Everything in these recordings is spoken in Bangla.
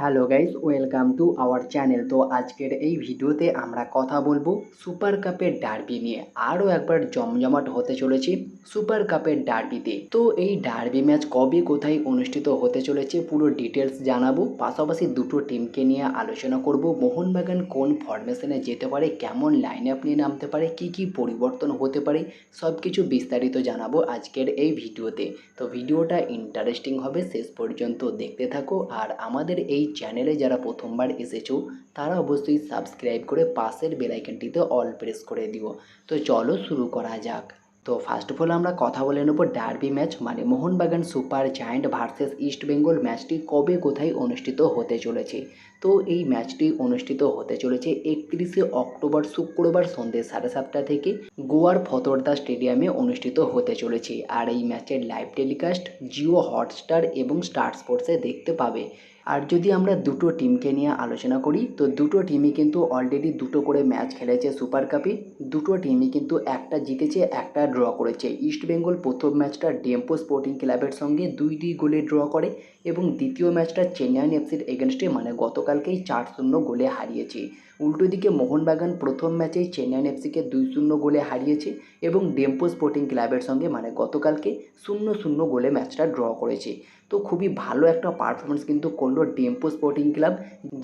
Hello guys welcome to our channel. তো আজকের এই ভিডিওতে আমরা কথা বলব সুপার কাপের ডার্বি নিয়ে। আরও একবার জমজমাট হতে চলেছে সুপার কাপের ডার্বিতে। তো এই ডার্বি ম্যাচ কবে কোথায় অনুষ্ঠিত হতে চলেছে পুরো ডিটেলস জানাব। পাশাপাশি দুটো টিমকে নিয়ে আলোচনা করব। মোহনবাগান কোন ফরমেশনে যেতে পারে, কেমন লাইন আপ নিয়ে নামতে পারে, কি কি পরিবর্তন হতে পারে সব কিছু বিস্তারিত জানাব আজকের এই ভিডিওতে। তো ভিডিওটা ইন্টারেস্টিং হবে, শেষ পর্যন্ত দেখতে থাকো। আর আমাদের এই চ্যানেলে যারা প্রথমবার এসেছ, তারা অবশ্যই সাবস্ক্রাইব করে পাশের বেলাইকনটিতে অল প্রেস করে দিও। তো চলো শুরু করা যাক। তো ফার্স্ট অফ অল আমরা কথা বলে নেব ডার্বি ম্যাচ মানে Mohun Bagan super giant versus East Bengal ম্যাচটি কবে কোথায় অনুষ্ঠিত হতে চলেছে? তো এই ম্যাচটি অনুষ্ঠিত হতে চলেছে একত্রিশে অক্টোবর শুক্রবার সন্ধ্যে সাড়ে সাতটা থেকে গোয়ার ফতোরদা স্টেডিয়ামে অনুষ্ঠিত হতে চলেছে। আর এই ম্যাচের লাইভ টেলিকাস্ট জিও হটস্টার এবং স্টার স্পোর্টসে দেখতে পাবে। আর যদি আমরা দুটো টিমকে নিয়ে আলোচনা করি, তো দুটো টিমই কিন্তু অলরেডি দুটো করে ম্যাচ খেলেছে সুপার কাপে দুটো টিমই কিন্তু একটা জিতেছে, একটা ড্র করেছে। ইস্টবেঙ্গল প্রথম ম্যাচটা ডেম্পো স্পোর্টিং ক্লাবের সঙ্গে দুই দুই গোলে ড্র করে। এবং দ্বিতীয় ম্যাচটা চেন্নাইন এফসির এগেনস্টে মানে গতকালকেই চার শূন্য গোলে হারিয়েছে। উল্টো দিকে মোহনবাগান প্রথম ম্যাচেই চেন্নাইন এফসিকে দুই শূন্য গোলে হারিয়েছে এবং ডেম্পো স্পোর্টিং ক্লাবের সঙ্গে মানে গতকালকে শূন্য শূন্য গোলে ম্যাচটা ড্র করেছে। তো খুবই ভালো একটা পারফরমেন্স কিন্তু করল ডেম্পো স্পোর্টিং ক্লাব,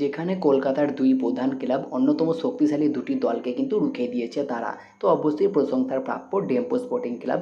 যেখানে কলকাতার দুই প্রধান ক্লাব, অন্যতম শক্তিশালী দুটি দলকে কিন্তু রুখে দিয়েছে তারা। তো অবশ্যই প্রশংসার প্রাপ্য ডেম্পো স্পোর্টিং ক্লাব।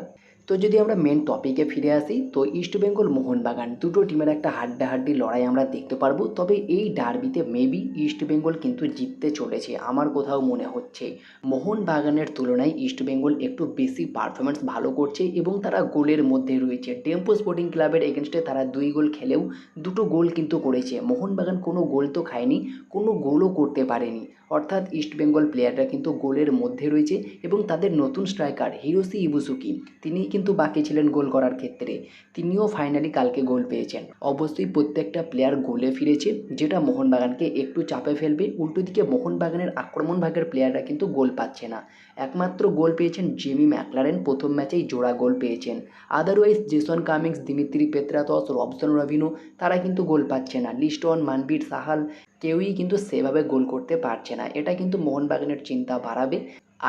তো যদি আমরা মেন টপিকে ফিরে আসি, তো ইস্ট বেঙ্গল মোহনবাগান দুটো টিমের একটা হাড্ডাহাড্ডি লড়াই আমরা দেখতে পারব। তবে এই ডার্বিতে মেবি ইস্ট বেঙ্গল কিন্তু জিততে চলেছে, আমার কোথাও মনে হচ্ছে। মোহনবাগানের তুলনায় ইস্ট বেঙ্গল একটু বেশি পারফরমেন্স ভালো করছে এবং তারা গোলের মধ্যে রয়েছে। টেম্পো স্পোর্টিং ক্লাবের এগেনস্টে তারা দুই গোল খেলেও দুটো গোল কিন্তু করেছে। মোহনবাগান কোনো গোল তো খায়নি, কোনো গোলও করতে পারেনি। অর্থাৎ ইস্ট বেঙ্গল প্লেয়াররা কিন্তু গোলের মধ্যে রয়েছে এবং তাদের নতুন স্ট্রাইকার হিরোসি ইবুসুকি তিনি কিন্তু বাকি ছিলেন গোল করার ক্ষেত্রে। তিনিও ফাইনালি কালকে গোল পেয়েছেন। অবশ্যই প্রত্যেকটা প্লেয়ার গোলে ফিরেছে, যেটা মোহনবাগানকে একটু চাপে ফেলবে। উল্টো দিকে মোহনবাগানের আক্রমণ ভাগের প্লেয়াররা কিন্তু গোল পাচ্ছে না। একমাত্র গোল পেয়েছেন জেমি ম্যাকলারেন, প্রথম ম্যাচেই জোড়া গোল পেয়েছেন। Otherwise Jason Cummings, Dimitri Petratos Robson Robinho তারা কিন্তু গোল পাচ্ছে না। লিস্টন মানবীর সাহাল কেউই কিন্তু সেভাবে গোল করতে পারছে না। এটা কিন্তু মোহনবাগানের চিন্তা বাড়াবে।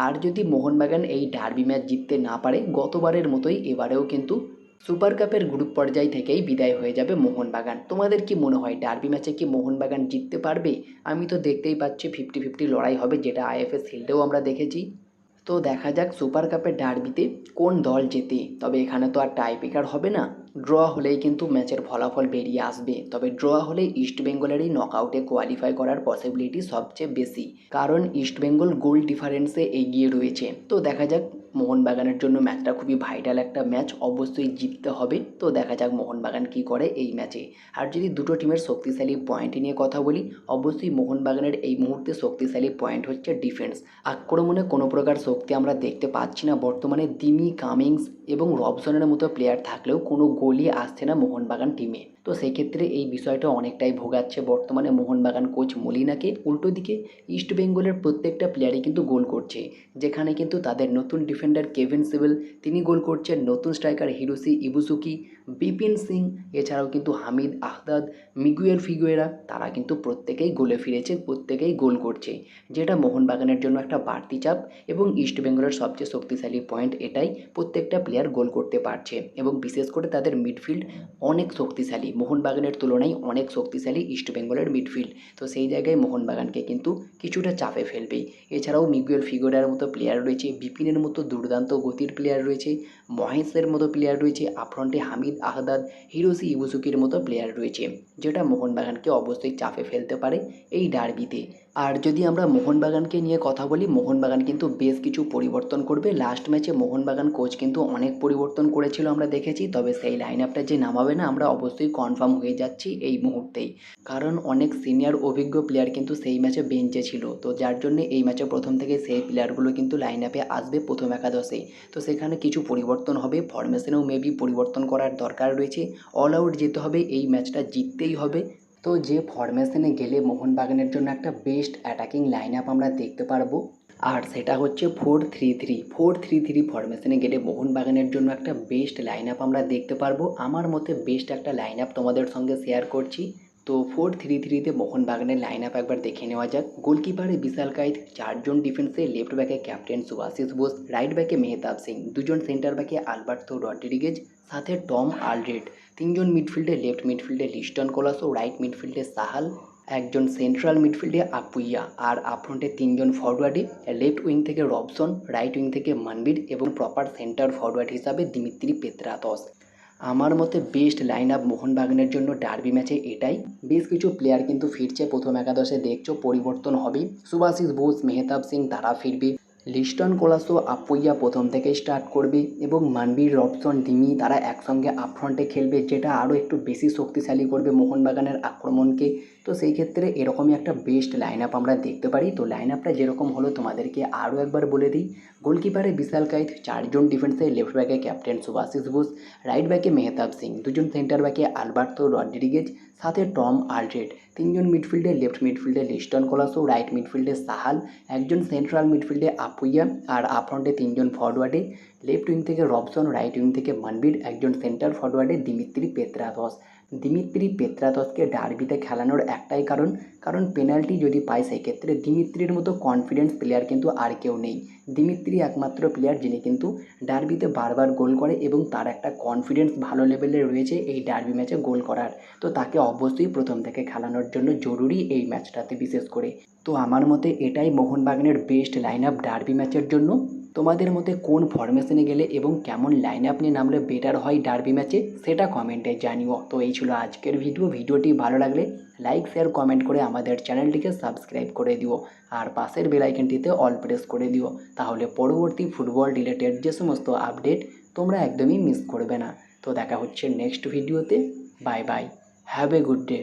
আর যদি মোহনবাগান এই ডার্বি ম্যাচ জিততে না পারে, গতবারের মতোই এবারেও কিন্তু সুপার কাপের গ্রুপ পর্যায় থেকেই বিদায় হয়ে যাবে মোহনবাগান। তোমাদের কি মনে হয়, ডার্বি ম্যাচে কি মোহনবাগান জিততে পারবে? আমি তো দেখতেই পাচ্ছি ফিফটি ফিফটি লড়াই হবে, যেটা আইএফএস শিল্ডেও আমরা দেখেছি। তো দেখা যাক সুপার কাপের ডার্বিতে কোন দল জেতে। তবে এখানে তো আর টাইপিকার হবে না। ড্র হলেই কিন্তু ম্যাচের ফলাফল বেরিয়ে আসবে। তবে ড্র হলে ইস্ট বেঙ্গলেরই নকআউটে কোয়ালিফাই করার পসিবিলিটি সবচেয়ে বেশি। কারণ ইস্ট বেঙ্গল গোল ডিফারেন্সে এগিয়ে রয়েছে। তো দেখা যাক মোহনবাগানের জন্য ম্যাচটা খুবই ভাইটাল একটা ম্যাচ অবশ্যই জিততে হবে। তো দেখা যাক মোহনবাগান কি করে এই ম্যাচে আর যদি দুটো টিমের শক্তিশালী পয়েন্ট নিয়ে কথা বলি, অবশ্যই মোহনবাগানের এই মুহূর্তে শক্তিশালী পয়েন্ট হচ্ছে ডিফেন্স আক্রমণে কোনো প্রকার শক্তি আমরা দেখতে পাচ্ছি না। বর্তমানে দিমি কামিংস এবং রবসনের মতো প্লেয়ার থাকলেও কোনো গোলই আসছে না মোহনবাগান টিমে তো সেক্ষেত্রে এই বিষয়টা অনেকটাই ভোগাচ্ছে বর্তমানে মোহনবাগান কোচ মলিনাকে। উল্টো দিকে ইস্ট বেঙ্গলের প্রত্যেকটা প্লেয়ারই কিন্তু গোল করছে, যেখানে কিন্তু তাদের নতুন ডিফেন্ডার কেভিন সিভিল তিনি গোল করছেন নতুন striker Hiroshi Ibusuki Bipin Singh এছাড়াও কিন্তু হামিদ আহদাদ মিগুয়েল ফিগুয়েরা তারা কিন্তু প্রত্যেকেই গোলে ফিরেছে, প্রত্যেকেই গোল করছে, যেটা মোহনবাগানের জন্য একটা বাড়তি চাপ এবং ইস্ট বেঙ্গলের সবচেয়ে শক্তিশালী পয়েন্ট এটাই প্রত্যেকটা প্লেয়ার গোল করতে পারছে এবং বিশেষ করে তাদের মিডফিল্ড অনেক শক্তিশালী। মোহনবাগানের তুলনায় অনেক শক্তিশালী ইস্ট বেঙ্গলের মিডফিল্ড তো সেই জায়গায় মোহনবাগানকে কিন্তু কিছুটা চাপে ফেলবেই এছাড়াও মিগুয়েল ফিগোরার মতো প্লেয়ার রয়েছে, বিপিনের মতো দুর্দান্ত গতির প্লেয়ার রয়েছে, মহেশের মতো প্লেয়ার রয়েছে আফ্রন্টে হামিদ আহদাদ হিরোসি ইবুসুকির মতো প্লেয়ার রয়েছে, যেটা মোহনবাগানকে অবশ্যই চাপে ফেলতে পারে এই ডার্বিতে আর যদি আমরা মোহনবাগানকে নিয়ে কথা বলি, মোহনবাগান কিন্তু বেশ কিছু পরিবর্তন করবে। লাস্ট ম্যাচে মোহনবাগান কোচ কিন্তু অনেক পরিবর্তন করেছিল আমরা দেখেছি, তবে সেই লাইন আপটা যে নামাবে না, আমরা অবশ্যই কনফার্ম হয়ে যাচ্ছি এই মুহূর্তেই। কারণ অনেক সিনিয়র অভিজ্ঞ প্লেয়ার কিন্তু সেই ম্যাচে বেঞ্চে ছিল। তো যার জন্য এই ম্যাচে প্রথম থেকে সেই প্লেয়ারগুলো কিন্তু লাইন আপে আসবে প্রথম একাদশে। তো সেখানে কিছু পরিবর্তন হবে ফরমেশনেও মেবি পরিবর্তন করার দরকার রয়েছে। অল আউট যেতে হবে, এই ম্যাচটা জিততেই হবে। তো যে ফরমেশনে গেলে মোহনবাগানের জন্য একটা বেস্ট অ্যাটাকিং লাইন আপ আমরা দেখতে পারব। আর সেটা হচ্ছে four three three four three three ফরমেশনে গেলে মোহনবাগানের জন্য একটা বেস্ট লাইন আপ আমরা দেখতে পারব। আমার মতে বেস্ট একটা লাইন আপ তোমাদের সঙ্গে শেয়ার করছি। তো ফোর থ্রি থ্রিতে মোহনবাগানের লাইন আপ একবার দেখে নেওয়া যাক। গোলকিপারে বিশাল কাইত চারজন ডিফেন্সে লেফট ব্যাকে ক্যাপ্টেন সুভাশিস বোস রাইট ব্যাকে মেহতাব সিং, দুজন সেন্টার ব্যাকে আলবার্তো রড্রিগেজ, সাথে টম আলড্রেড তিনজন মিডফিল্ডে লেফট মিডফিল্ডে লিস্টন কোলাসো রাইট মিডফিল্ডে সাহাল, একজন সেন্ট্রাল মিডফিল্ডে আপুইয়া আর আপফ্রন্টে তিনজন ফরওয়ার্ডে লেফট উইং থেকে রবসন রাইট উইং থেকে মানবির এবং প্রপার সেন্টার ফরওয়ার্ড হিসাবে দিমিত্রি পেত্রাতস। আমার মতে বেস্ট লাইন আপ মোহনবাগানের জন্য ডার্বি ম্যাচে এটাই। বেশ কিছু প্লেয়ার কিন্তু ফিরছে প্রথম একাদশে, দেখছ, পরিবর্তন হবে সুভাশিস বোস, মেহতাব সিং, তারা ফিরবে। লিস্টন কোলাসো আপুইয়া প্রথম থেকে স্টার্ট করবে এবং মানবীর, রবসন ডিমি তারা একসঙ্গে আপফ্রন্টে খেলবে, যেটা আরও একটু বেশি শক্তিশালী করবে মোহনবাগানের আক্রমণকে। তো সেই ক্ষেত্রে এরকমই একটা বেস্ট লাইন আপ আমরা দেখতে পারি। তো লাইন আপটা যেরকম হলো তোমাদেরকে আরও একবার বলে দিই। গোলকিপারে বিশাল কাইত চারজন ডিফেন্সে লেফট ব্যাকে ক্যাপ্টেন সুভাশিস বোস রাইট ব্যাকে মেহতাব সিং, দুজন সেন্টার ব্যাকে আলবার্তো রড্রিগেজ, সাথে টম আলড্রেড তিনজন মিডফিল্ডে লেফট মিডফিল্ডে লিস্টন কোলাসো রাইট মিডফিল্ডে সাহাল, একজন সেন্ট্রাল মিডফিল্ডে আপুইয়া আর আপফ্রন্টে তিনজন ফরওয়ার্ডে লেফট উইং থেকে রবসন রাইট উইং থেকে মানবির, একজন সেন্টার ফরওয়ার্ডে দিমিত্রি পেত্রাতস দিমিত্রি পেত্রাতসকে ডার্বিতে খেলানোর একটাই কারণ কারণ পেনাল্টি যদি পায় সেক্ষেত্রে দিমিত্রির মতো কনফিডেন্স প্লেয়ার কিন্তু আর কেউ নেই। দিমিত্রি একমাত্র প্লেয়ার যিনি কিন্তু ডার্বিতে বারবার গোল করে এবং তার একটা কনফিডেন্স ভালো লেভেলে রয়েছে এই ডার্বি ম্যাচে গোল করার। তো তাকে অবশ্যই প্রথম থেকে খেলানোর জন্য জরুরি এই ম্যাচটাতে বিশেষ করে। তো আমার মতে এটাই মোহনবাগানের বেস্ট লাইন আপ ডার্বি ম্যাচের জন্য। তোমাদের মতে কোন ফরমেশনে গেলে এবং কেমন লাইন আপ নিয়ে নামলে বেটার হয় ডার্বি ম্যাচে সেটা কমেন্টে জানিও। তো এই ছিল আজকের ভিডিও ভিডিওটি ভালো লাগলে লাইক শেয়ার কমেন্ট করে আমাদের চ্যানেলটিকে সাবস্ক্রাইব করে দিও। আর পাশের বেলাইকনটিতে অল প্রেস করে দিও। তাহলে পরবর্তী ফুটবল রিলেটেড যে সমস্ত আপডেট তোমরা একদমই মিস করবে না। তো দেখা হচ্ছে নেক্সট ভিডিওতে bye bye have a good day